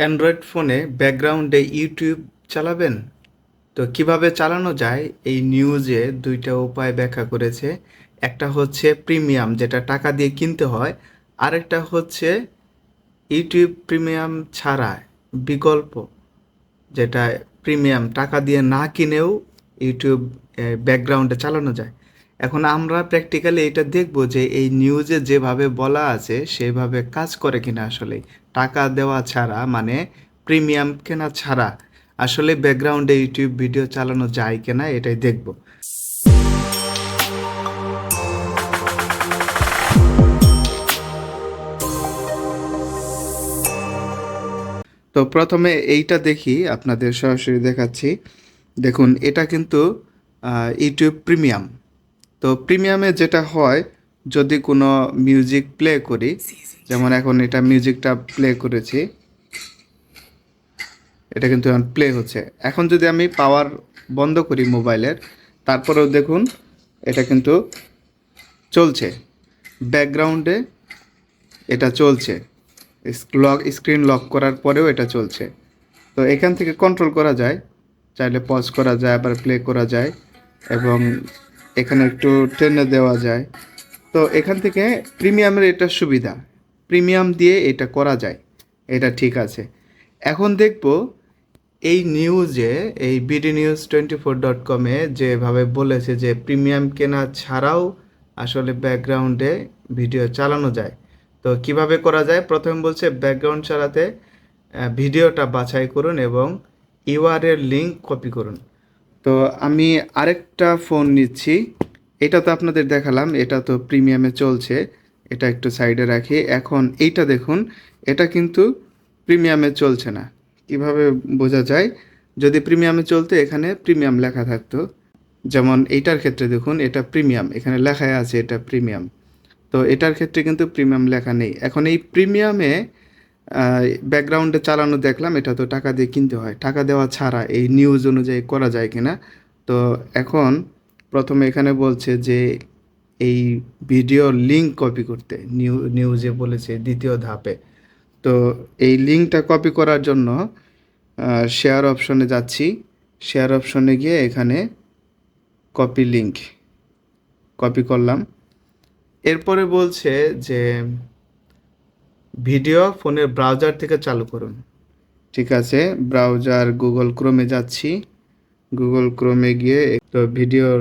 Android ফোনে ব্যাকগ্রাউন্ডে YouTube চালাবেন? তো কীভাবে চালানো যায়? এই নিউজে দুইটা উপায় ব্যাখ্যা করেছে। একটা হচ্ছে প্রিমিয়াম, যেটা টাকা দিয়ে কিনতে হয়। আরেকটা হচ্ছে ইউটিউব প্রিমিয়াম ছাড়া বিকল্প, যেটা প্রিমিয়াম টাকা দিয়ে না কিনেও ইউটিউব ব্যাকগ্রাউন্ডে চালানো যায়। এখন আমরা প্র্যাকটিক্যালি এটা দেখব যে এই নিউজে যেভাবে বলা আছে, সেভাবে কাজ করে কিনা আসলে। টাকা দেওয়া ছাড়া মানে প্রিমিয়াম কেনা ছাড়া আসলে ব্যাকগ্রাউন্ডে ইউটিউব ভিডিও চালানো যায় কিনা এটাই দেখব। তো প্রথমে এইটা দেখি, আপনাদের সরাসরি দেখাচ্ছি। দেখুন, এটা কিন্তু ইউটিউব প্রিমিয়াম তো প্রিমিয়ামে যেটা হয়, যদি কোনো মিউজিক প্লে করি, যেমন এখন এটা মিউজিকটা প্লে করেছি, এটা কিন্তু এখন প্লে হচ্ছে। এখন যদি আমি পাওয়ার বন্ধ করি মোবাইলের তারপরেও দেখুন, এটা কিন্তু চলছে। ব্যাকগ্রাউন্ডে এটা চলছে। লক স্ক্রিন লক করার পরেও এটা চলছে। তো এখান থেকে কন্ট্রোল করা যায়, চাইলে পজ করা যায়, আবার প্লে করা যায়, এবং এখানে একটু টেনে দেওয়া যায়। তো এখান থেকে প্রিমিয়ামের এটা সুবিধা। প্রিমিয়াম দিয়ে এটা করা যায়। এটা ঠিক আছে। এখন দেখব এই নিউজে, এই BD news twenty four dot কমে যেভাবে বলেছে যে প্রিমিয়াম কেনা ছাড়াও আসলে ব্যাকগ্রাউন্ডে ভিডিও চালানো যায়। তো কীভাবে করা যায়? প্রথম বলছে ব্যাকগ্রাউন্ড চালাতে ভিডিওটা বাছাই করুন এবং ইউআরএর লিঙ্ক কপি করুন। তো আমি আরেকটা ফোন নিচ্ছি। এটা তো আপনাদের দেখালাম, এটা তো প্রিমিয়ামে চলছে। এটা একটু সাইডে রাখি। এখন এইটা দেখুন, এটা কিন্তু প্রিমিয়ামে চলছে না। কীভাবে বোঝা যায়? যদি প্রিমিয়ামে চলতে, এখানে প্রিমিয়াম লেখা থাকতো। যেমন এইটার ক্ষেত্রে দেখুন, এটা প্রিমিয়াম। এখানে লেখাই আছে এটা প্রিমিয়াম। তো এটার ক্ষেত্রে কিন্তু প্রিমিয়াম লেখা নেই। এখন এই প্রিমিয়ামে ব্যাকগ্রাউন্ডে চালানো দেখলাম, এটা তো টাকা দিয়ে কিনতে হয়। টাকা দেওয়া ছাড়া এই নিউজ অনুযায়ী করা যায় কিনা? তো এখন প্রথমে এখানে বলছে যে, এই ভিডিও লিঙ্ক কপি করতে নিউ নিউজে বলেছে দ্বিতীয় ধাপে। তো এই লিঙ্কটা কপি করার জন্য শেয়ার অপশনে যাচ্ছি। শেয়ার অপশনে গিয়ে এখানে কপি লিঙ্ক কপি করলাম। এরপরে বলছে যে ভিডিও ফোনের ব্রাউজার থেকে চালু করুন। ঠিক আছে, ব্রাউজার গুগল ক্রোমে যাচ্ছি। গুগল ক্রোমে গিয়ে তো ভিডিওর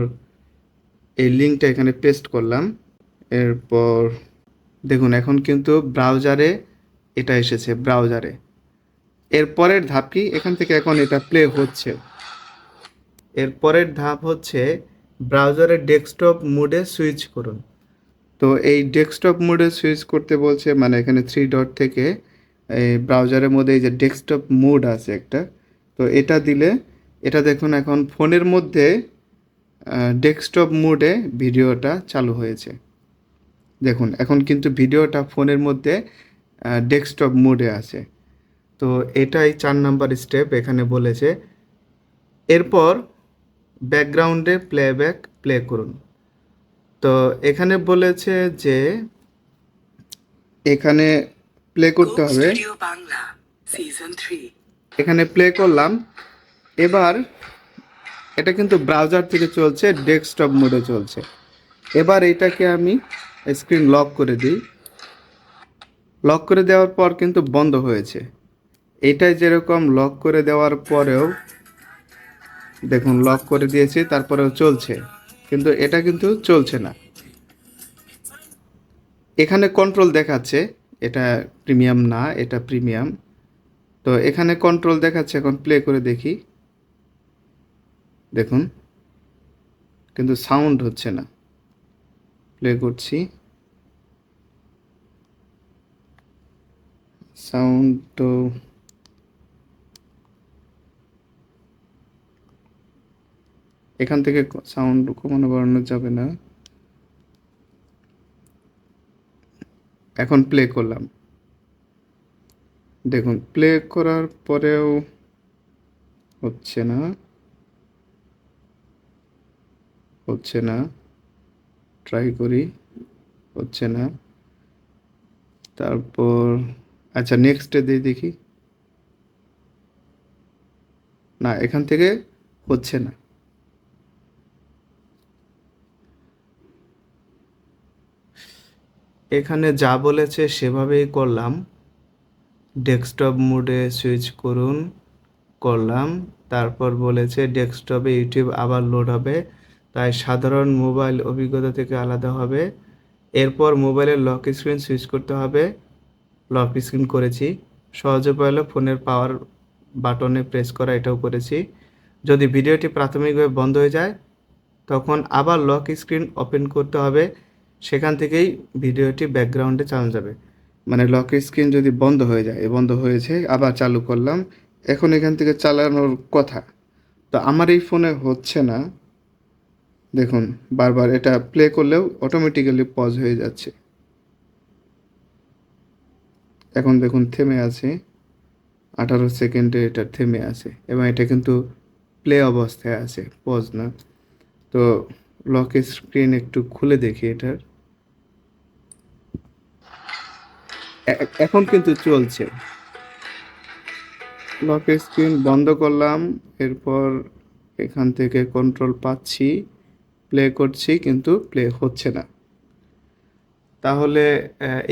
এই লিঙ্কটা এখানে পেস্ট করলাম। এরপর দেখুন, এখন কিন্তু ব্রাউজারে এটা এসেছে, ব্রাউজারে। এর পরের ধাপ কি? এখান থেকে এখন এটা প্লে হচ্ছে। এর পরের ধাপ হচ্ছে ব্রাউজারের ডেস্কটপ মোডে সুইচ করুন। তো এই ডেস্কটপ মোডে সুইচ করতে বলছে মানে এখানে থ্রি ডট থেকে এই ব্রাউজারের মধ্যে এই যে ডেস্কটপ মোড আছে একটা, তো এটা দিলে, এটা দেখুন এখন ফোনের মধ্যে ডেস্কটপ মোডে ভিডিওটা চালু হয়েছে। দেখুন, এখন কিন্তু ভিডিওটা ফোনের মধ্যে ডেস্কটপ মোডে আছে। তো এটাই চার নাম্বার স্টেপ এখানে বলেছে। এরপর ব্যাকগ্রাউন্ডে প্লেব্যাক প্লে করুন। তো এখানে বলেছে যে এখানে প্লে করতে হবে। এখানে প্লে করলাম। এবার এটা কিন্তু ব্রাউজার থেকে চলছে ডেস্কটপ মোডে চলছে। এবার এটাকে আমি স্ক্রিন লক করে দিই। লক করে দেওয়ার পর কিন্তু বন্ধ হয়েছে। এটাই যেরকম লক করে দেওয়ার পরেও দেখুন লক করে দিয়েছি তারপরেও চলছে। কিন্তু এটা কিন্তু চলছে না। এখানে কন্ট্রোল দেখাচ্ছে, এটা প্রিমিয়াম না, এটা প্রিমিয়াম তো এখানে কন্ট্রোল দেখাচ্ছে, এখন প্লে করে দেখি। দেখুন, কিন্তু সাউন্ড হচ্ছে না। প্লে করছি। সাউন্ড তো এখান থেকে সাউন্ড কমানো বাড়ানো যাবে না। এখন প্লে করলাম। দেখুন প্লে করার পরেও হচ্ছে না। হচ্ছে না। ট্রাই করি, হচ্ছে না। তারপর আচ্ছা নেক্সটে দিয়ে দেখি। না, এখান থেকে হচ্ছে না। এখানে যা বলেছে সেভাবেই করলাম। ডেস্কটপ মোডে সুইচ করুন, করলাম। তারপর বলেছে ডেস্কটপে ইউটিউব আবার লোড হবে, তাই সাধারণ মোবাইল অভিজ্ঞতা থেকে আলাদা হবে। এরপর মোবাইলের লক স্ক্রিন সুইচ করতে হবে। লক স্ক্রিন করেছি। সহজ উপায় হলো ফোনের পাওয়ার বাটনে প্রেস করা এটাও করেছি। যদি ভিডিওটি প্রাথমিকভাবে বন্ধ হয়ে যায়, তখন আবার লক স্ক্রিন ওপেন করতে হবে। সেখান থেকেই ভিডিওটি ব্যাকগ্রাউন্ডে চালানো যাবে। মানে লক স্ক্রিন যদি বন্ধ হয়ে যায় বন্ধ হয়েছে, আবার চালু করলাম, এখন এখান থেকে চালানোর কথা। তো আমার এই ফোনে হচ্ছে না। দেখুন, বারবার এটা প্লে করলেও অটোমেটিক্যালি পজ হয়ে যাচ্ছে। এখন দেখুন, থেমে আছে। আঠারো সেকেন্ডে এটা থেমে আছে এবং এটা কিন্তু প্লে অবস্থায় আছে পজ না। তো লক স্ক্রিন একটু খুলে দেখি এটার। এখন কিন্তু চলছে। লক স্ক্রিন বন্ধ করলাম, এরপর এখান থেকে কন্ট্রোল পাচ্ছি প্লে করছি, কিন্তু প্লে হচ্ছে না। তাহলে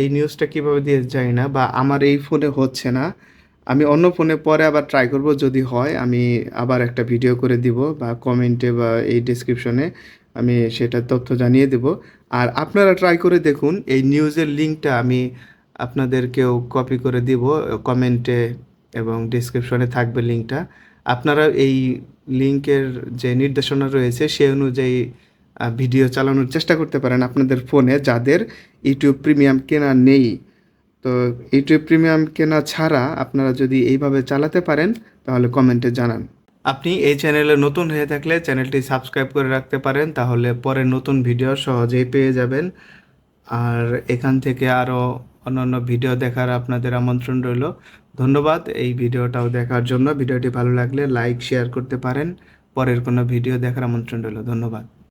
এই নিউজটা কীভাবে দিয়ে যায় না, বা আমার এই ফোনে হচ্ছে না, আমি অন্য ফোনে পরে আবার ট্রাই করব, যদি হয়, আমি আবার একটা ভিডিও করে দিব, বা কমেন্টে বা এই ডেসক্রিপশনে আমি সেটা তথ্য জানিয়ে দেব। আর আপনারা ট্রাই করে দেখুন, এই নিউজের লিঙ্কটা আমি আপনাদেরকেও কপি করে দিব কমেন্টে এবং ডিসক্রিপশনে থাকবে লিঙ্কটা আপনারা এই লিঙ্কের যে নির্দেশনা রয়েছে, সে অনুযায়ী ভিডিও চালানোর চেষ্টা করতে পারেন আপনাদের ফোনে যাদের ইউটিউব প্রিমিয়াম কেনা নেই। তো ইউটিউব প্রিমিয়াম কেনা ছাড়া আপনারা যদি এইভাবে চালাতে পারেন, তাহলে কমেন্টে জানান। আপনি এই চ্যানেলে নতুন হয়ে থাকলে চ্যানেলটি সাবস্ক্রাইব করে রাখতে পারেন, তাহলে পরে নতুন ভিডিও সহজেই পেয়ে যাবেন। আর এখান থেকে আরও অন্যান্য ভিডিও দেখার আপনাদের আমন্ত্রণ রইল। ধন্যবাদ এই ভিডিওটাও দেখার জন্য। ভিডিওটি ভালো লাগলে লাইক, শেয়ার করতে পারেন। পরের কোনো ভিডিও দেখার আমন্ত্রণ রইল। ধন্যবাদ।